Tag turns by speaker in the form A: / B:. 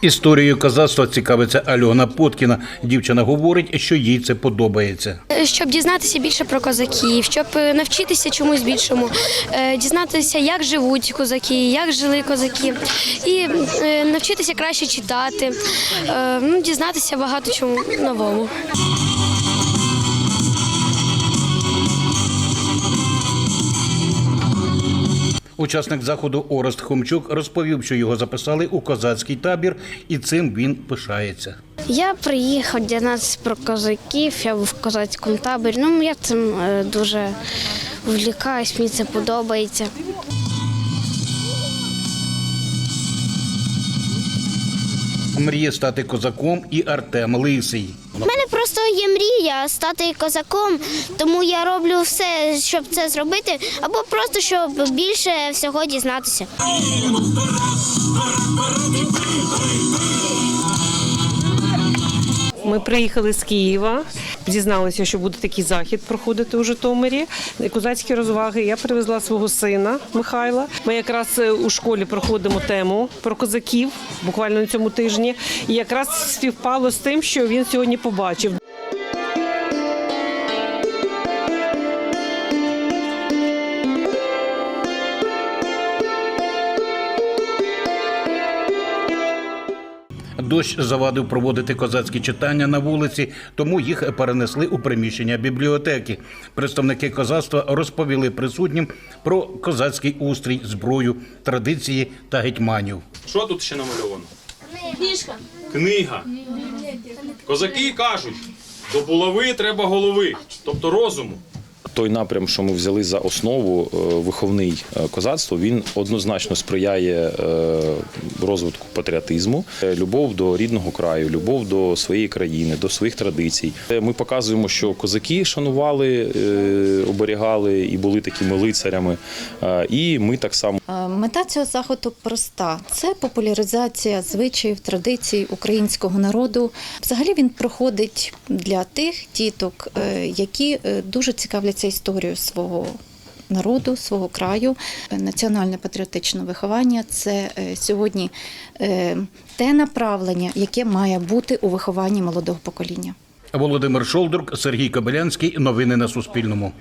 A: Історією козацтва цікавиться Альона Поткіна. Дівчина говорить, що їй це подобається.
B: Щоб дізнатися більше про козаків, щоб е, навчитися чомусь більшому, е, дізнатися, як живуть козаки, як жили козаки, і е, навчитися краще читати, ну, дізнатися багато чому новому.
A: Учасник заходу Орест Хомчук розповів, що його записали у козацький табір, і цим він пишається.
B: Я приїхав дізнатися про козаків, я був в козацькому таборі. Ну, я цим е, дуже влікаюсь, мені це подобається.
A: Мріє стати козаком і Артем Лисий.
C: У мене просто є мрія стати козаком, тому я роблю все, щоб це зробити, або просто щоб більше всього дізнатися.
D: Ми приїхали з Києва, дізналися, що буде такий захід проходити у Житомирі. Козацькі розваги. Я привезла свого сина Михайла. Ми якраз е, у школі проходимо тему про козаків буквально на цьому тижні. І якраз співпало з тим, що він сьогодні побачив.
A: Дощ завадив проводити козацькі читання на вулиці, тому їх перенесли у приміщення бібліотеки. Представники козацтва розповіли присутнім про козацький устрій, зброю, традиції та гетьманів.
E: Що тут ще намальовано? Книжка. Книга. Козаки кажуть, до булави треба голови, тобто розуму.
F: Той напрям, що ми взяли за основу, е, виховний е, козацтво, він однозначно сприяє е, розвитку патріотизму, любов до рідного краю, любов до своєї країни, до своїх традицій. Ми показуємо, що козаки шанували, оберігали і були такими лицарями. І ми так само.
G: Мета цього заходу проста: це популяризація звичаїв, традицій українського народу. Взагалі він проходить для тих діток, які дуже цікавляться історією свого. Народу свого краю, національне патріотичне виховання це е, сьогодні е, те направлення, яке має бути у вихованні молодого покоління.
A: Володимир Шолдрук, Сергій Кобилянський. Новини на Суспільному.